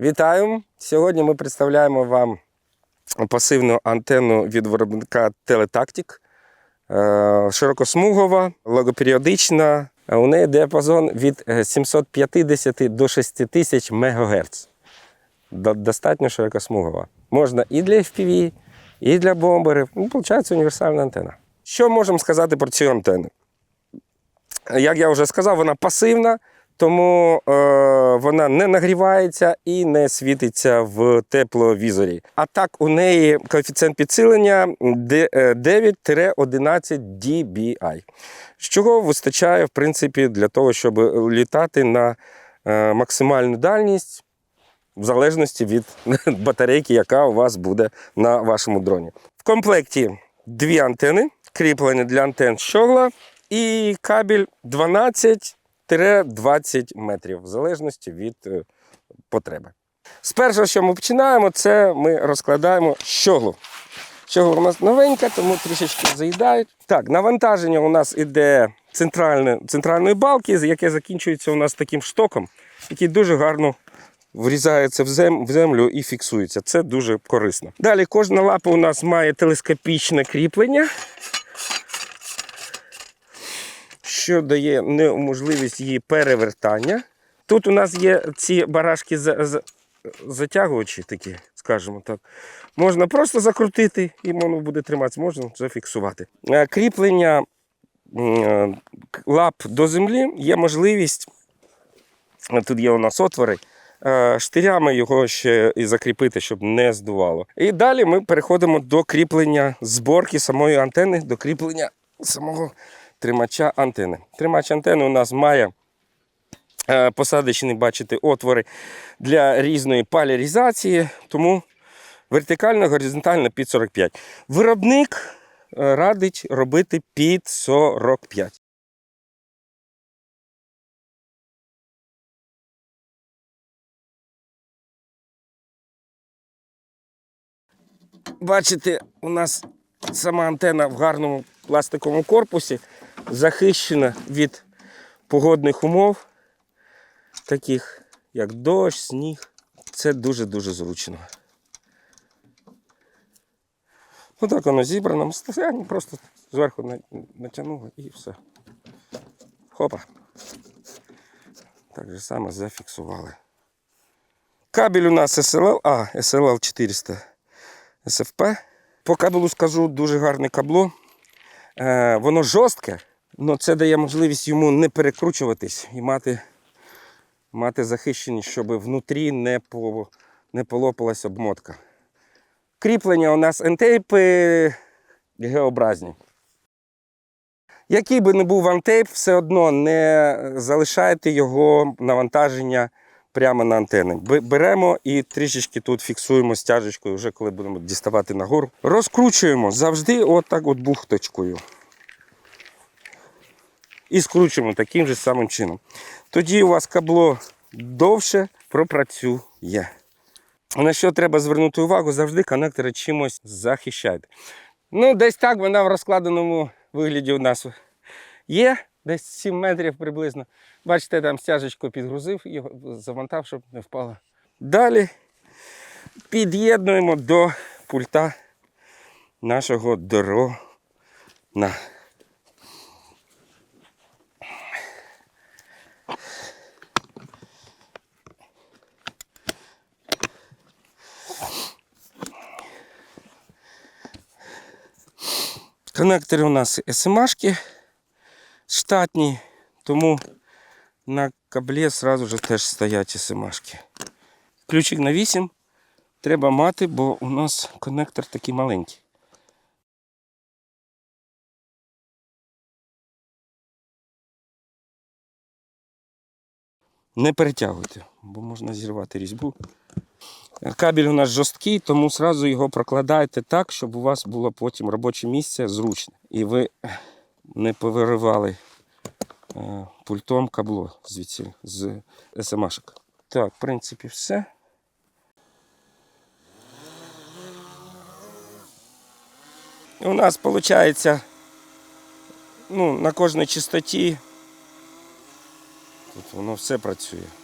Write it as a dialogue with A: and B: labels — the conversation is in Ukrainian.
A: Вітаю! Сьогодні ми представляємо вам пасивну антенну від виробника Teletactic. Е, Широкосмугова, логоперіодична. Е, У неї діапазон від е, 750 до 6000 МГц. Достатньо широкосмугова. Можна і для FPV, і для бомберів. Ну, виходить, універсальна антенна. Що можемо сказати про цю антенну? Як я вже сказав, вона пасивна, тому е, вона не нагрівається і не світиться в тепловізорі. А так, у неї коефіцієнт підсилення де- е, 9-11 dBi, з чого вистачає, в принципі, для того, щоб літати на е, максимальну дальність. В залежності від батарейки, яка у вас буде на вашому дроні. В комплекті дві антени, кріплення для антен щогла і кабель 12-20 метрів, в залежності від е, потреби. З першого, що ми починаємо, це ми розкладаємо щоглу. Щогла у нас новенька, тому трішечки заїдають. Так, навантаження у нас іде центральне, центральної балки, яке закінчується у нас таким штоком, який дуже гарно врізається в землю і фіксується. Це дуже корисно. Далі кожна лапа у нас має телескопічне кріплення, що дає неможливість її перевертання. Тут у нас є ці барашки за- за- затягувачі такі, скажімо так. Можна просто закрутити і воно буде триматися, можна зафіксувати. Е, Кріплення е, лап до землі є можливість. е, Тут є у нас отвори. Штирями його ще і закріпити, щоб не здувало. І далі ми переходимо до кріплення зборки самої антени, до кріплення самого тримача антени. Тримач антени у нас має е, посадочні, бачите, отвори для різної поляризації, тому вертикально, горизонтально під 45. Виробник е, радить робити під 45. Бачите, у нас сама антена в гарному пластиковому корпусі захищена від погодних умов, таких як дощ, сніг. Це дуже-дуже зручно. Ну так воно зібрано в просто зверху на- натягнуло і все. Хопа. Так же само зафіксували. Кабель у нас SLL, а, SLL 400 SFP. По кабелу скажу дуже гарне кабло. Е, воно жорстке, але це дає можливість йому не перекручуватись і мати, мати захищеність, щоб внутрі не, по, не полопалась обмотка. Кріплення у нас ентейпи геобразні. Який би не був антейп, все одно не залишайте його навантаження прямо на антени. Беремо і трішечки тут фіксуємо стяжечкою, вже коли будемо діставати нагору. Розкручуємо завжди отак от бухточкою. І скручуємо таким же самим чином. Тоді у вас кабло довше пропрацює. На що треба звернути увагу, завжди коннектори чимось захищайте. Ну, десь так вона в розкладеному вигляді у нас є, десь 7 метрів приблизно. Бачите, там стяжечку підгрузив і завантав, щоб не впало. Далі під'єднуємо до пульта нашого дрона. Коннектори у нас СМАшки штатні, тому на каблі одразу ж теж стоять СМАшки. Ключик на 8 треба мати, бо у нас коннектор такий маленький. Не перетягуйте, бо можна зірвати різьбу. Кабель у нас жорсткий, тому одразу його прокладайте так, щоб у вас було потім робоче місце зручне. І ви не повиривали е, пультом кабло звідси з СМАшок. Так, в принципі, все. І у нас виходить ну, на кожній частоті. Тут воно все працює.